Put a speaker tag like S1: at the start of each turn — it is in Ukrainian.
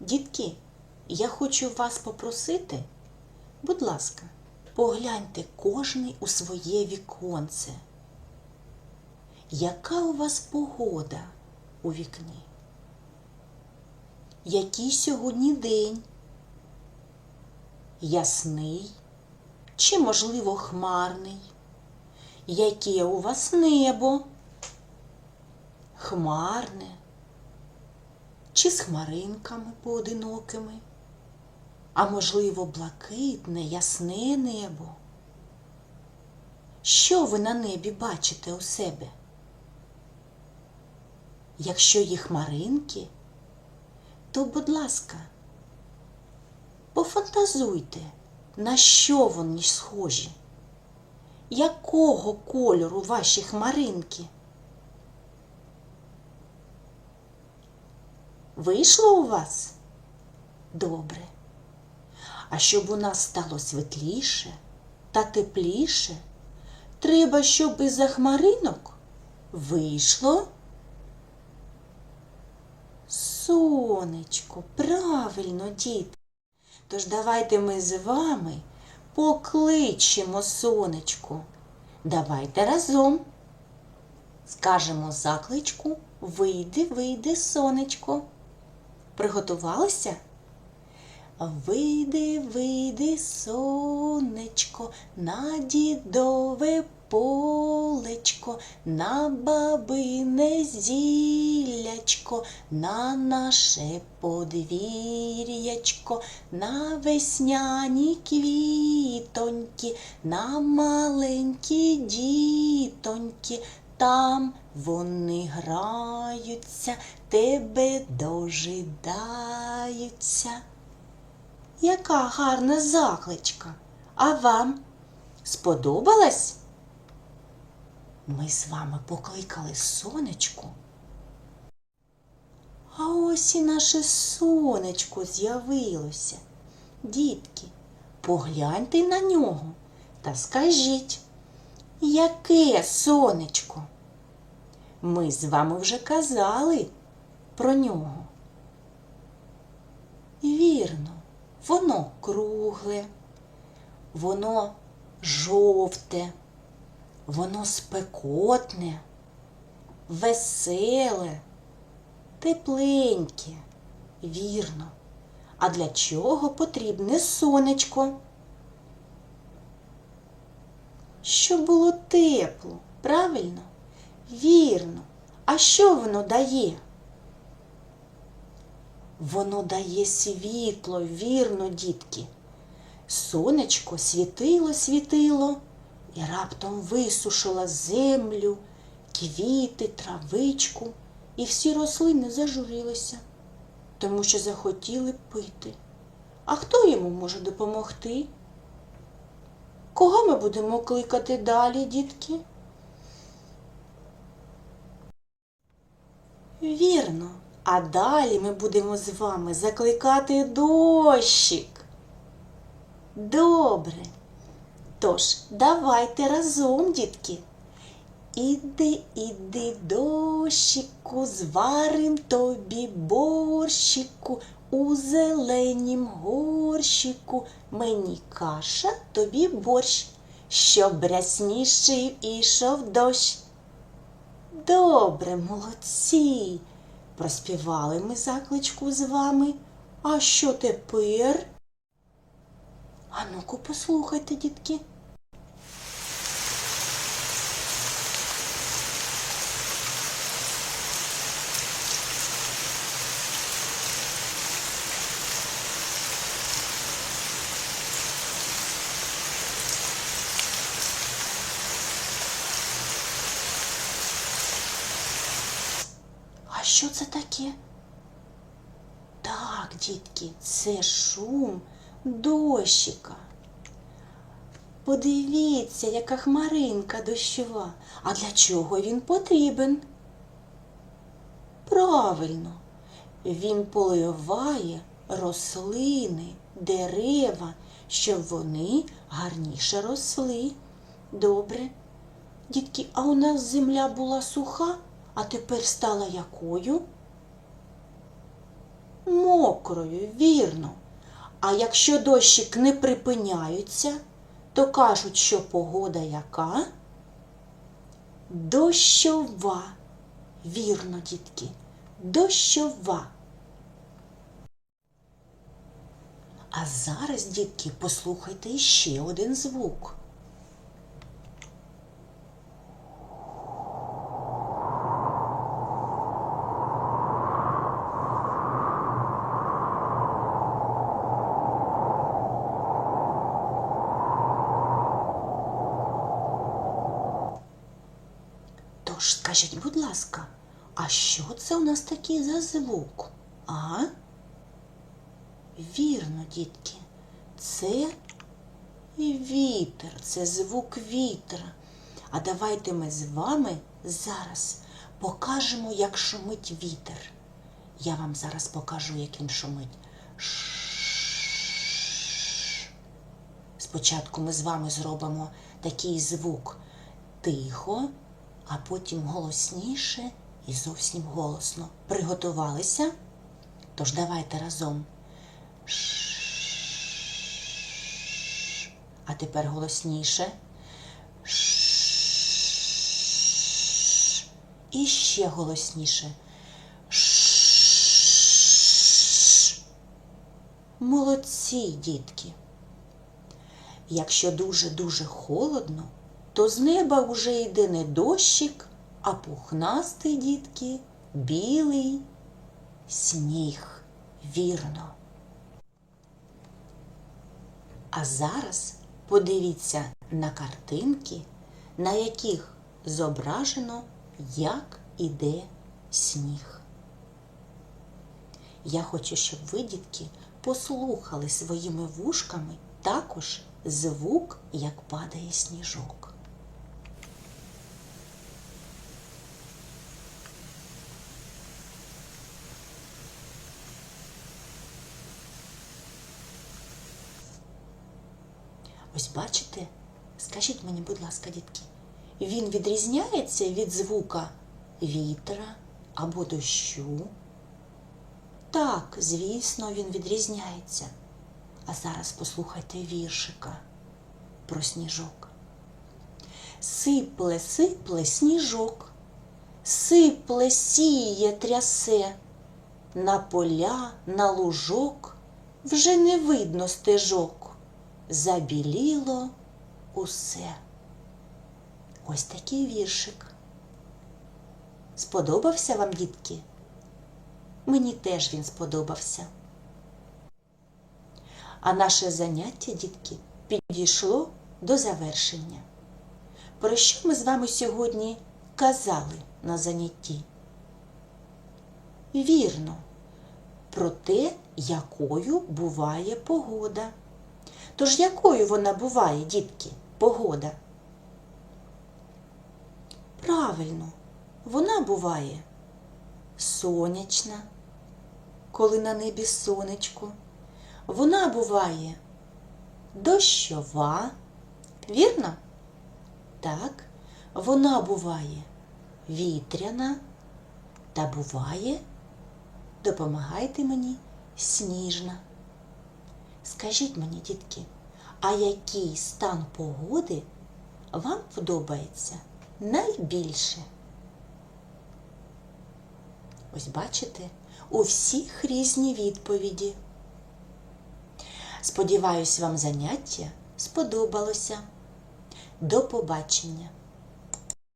S1: Дітки, я хочу вас попросити, будь ласка, погляньте кожний у своє віконце. Яка у вас погода у вікні? Який сьогодні день? Ясний чи, можливо, хмарний? Яке у вас небо? Хмарне чи з хмаринками поодинокими? А можливо, блакитне, ясне небо? Що ви на небі бачите у себе? Якщо є хмаринки, то, будь ласка, пофантазуйте, на що вони схожі? Якого кольору ваші хмаринки? Вийшло у вас? Добре. А щоб у нас стало світліше та тепліше, треба, щоб із-за хмаринок вийшло сонечко. Правильно, діти. Тож давайте ми з вами покличемо сонечко. Давайте разом. Скажемо закличку Вийди, вийди, сонечко. Приготувалися? Вийди, вийди, сонечко, на дідове полечко, на бабине зіллячко, на наше подвір'ячко, на весняні квітоньки, на маленькі дітоньки. Там вони граються, тебе дожидаються. Яка гарна закличка. А вам сподобалась? Ми з вами покликали сонечку. А ось і наше сонечко з'явилося. Дітки, погляньте на нього та скажіть, яке сонечко? Ми з вами вже казали про нього. Вірно, воно кругле, воно жовте, воно спекотне, веселе, тепленьке. Вірно. А для чого потрібне сонечко? Щоб було тепло, правильно? Вірно. А що воно дає? Воно дає світло, вірно, дітки. Сонечко світило, світило і раптом висушило землю, квіти, травичку, і всі рослини зажурилися, тому що захотіли пити. А хто йому може допомогти? Кого ми будемо кликати далі, дітки? Вірно. А далі ми будемо з вами закликати дощик. Добре. Тож, давайте разом, дітки. Іди, іди, дощику, зварим тобі борщику, у зеленім горщику, мені каша, тобі борщ, щоб рясніший ішов дощ. Добре, молодці. Проспівали ми закличку з вами. А що тепер? А ну-ка послухайте, дітки. А що це таке? Так, дітки, це шум дощика. Подивіться, яка хмаринка дощова. А для чого він потрібен? Правильно, він поливає рослини, дерева, щоб вони гарніше росли. Добре. Дітки, а у нас земля була суха, а тепер стала якою? мокрою, вірно. А якщо дощик не припиняються, то кажуть, що погода яка? Дощова. Вірно, дітки, дощова. А зараз, дітки, послухайте іще один звук. Тож скажіть, будь ласка, а що це у нас такий за звук? А? Вірно, дітки, це вітер, це звук вітра. А давайте ми з вами зараз покажемо, як шумить вітер. Я вам зараз покажу, як він шумить. Спочатку ми з вами зробимо такий звук тихо, а потім голосніше і зовсім голосно. Приготувалися? Тож давайте разом. А тепер голосніше. І ще голосніше. Молодці, дітки. Якщо дуже-дуже холодно, то з неба уже йде не дощик, а пухнастий, дітки, білий сніг. Вірно. А зараз подивіться на картинки, на яких зображено, як іде сніг. Я хочу, щоб ви, дітки, послухали своїми вушками також звук, як падає сніжок. Ось бачите? Скажіть мені, будь ласка, дітки, він відрізняється від звука вітра або дощу? Так, звісно, він відрізняється. А зараз послухайте віршика про сніжок. Сипле, сипле сніжок, сипле сіє трясе, на поля, на лужок вже не видно стежок, забіліло усе. Ось такий віршик. Сподобався вам, дітки? Мені теж він сподобався. А наше заняття, дітки, підійшло до завершення. Про що ми з вами сьогодні казали на занятті? Вірно, про те, якою буває погода. Тож якою вона буває, дітки, погода? Правильно, вона буває сонячна, коли на небі сонечко. Вона буває дощова, вірно? Так, вона буває вітряна та буває, допомагайте мені, сніжна. Скажіть мені, дітки, а який стан погоди вам подобається найбільше? Ось бачите, у всіх різні відповіді. Сподіваюсь, вам заняття сподобалося. До побачення!